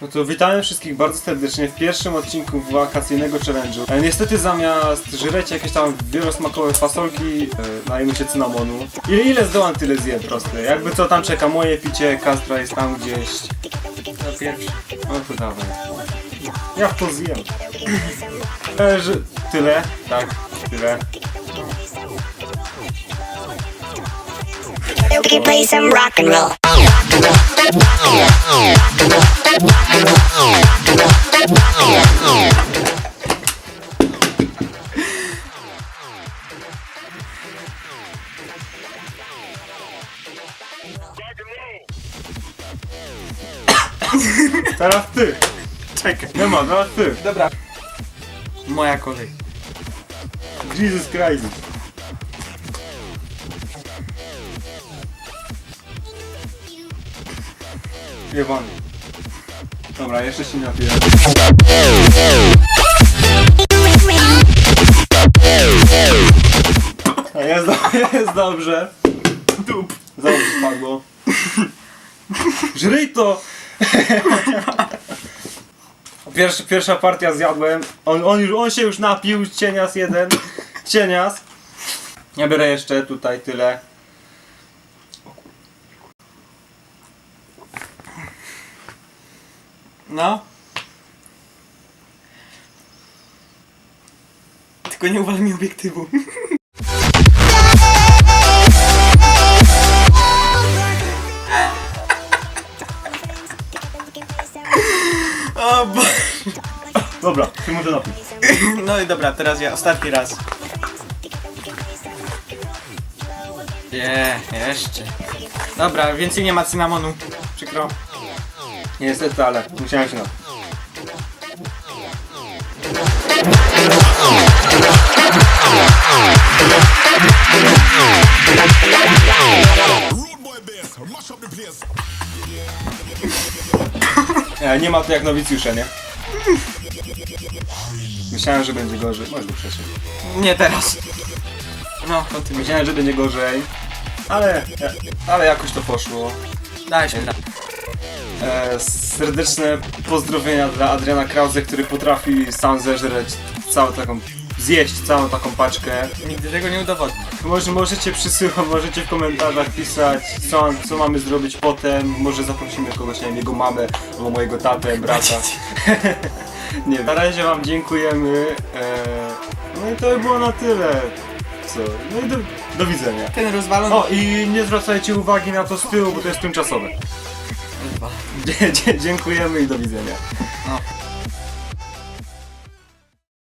No to witamy wszystkich bardzo serdecznie w pierwszym odcinku wakacyjnego challenge'u. E, niestety zamiast żreć jakieś tam wielosmakowe fasolki, e, najemy się cynamonu. Ile, ile zdołam, tyle zjem proste. Jakby co tam czeka, moje picie, kastra jest tam gdzieś. Na pierwszy. No to dawaj. Ja w to zjem. E, że... Tyle? Tak, tyle. We can play some rock and roll. Teraz ty! Czekaj. Nie ma, teraz ty! Dobra. Moja kolej. Jesus Christ. Jebany. Dobra, jeszcze się napiję. Jest, do, jest dobrze. Dup. Dobrze spadło. Żryj to! Pierwsza, pierwsza partia zjadłem. On, on, już, on się już napił, cienias jeden. Cienias. Ja biorę jeszcze tutaj tyle. No. Tylko nie uwal mi obiektywu. O bo... Dobra, ty może napić. No i dobra, teraz ja, ostatni raz. Nie, jeszcze. Dobra, więcej nie ma cynamonu. Przykro. Niestety, ale musiałem się napić. E, nie ma to jak nowicjusze, nie? Myślałem, że będzie gorzej. Może przecież. Nie teraz. No, kontynuuj. Myślałem, że będzie gorzej. Ale, ale jakoś to poszło. Daj się. E, serdeczne pozdrowienia dla Adriana Krause, który potrafi sam zeżreć całą taką, zjeść całą taką paczkę. Nigdy tego nie udowodnię. Może możecie przysyłać, możecie w komentarzach pisać, co, co mamy zrobić potem. Może zaprosimy kogoś, nie wiem, jego mamę, albo mojego tatę, brata. nie wiem. Na razie wam dziękujemy. E, no i to by było na tyle. Co? No i do, do widzenia. Ten rozwalony... O, i nie zwracajcie uwagi na to z tyłu, bo to jest tymczasowe. Rozwalony. Dzie- dzie- dziękujemy i do widzenia. No.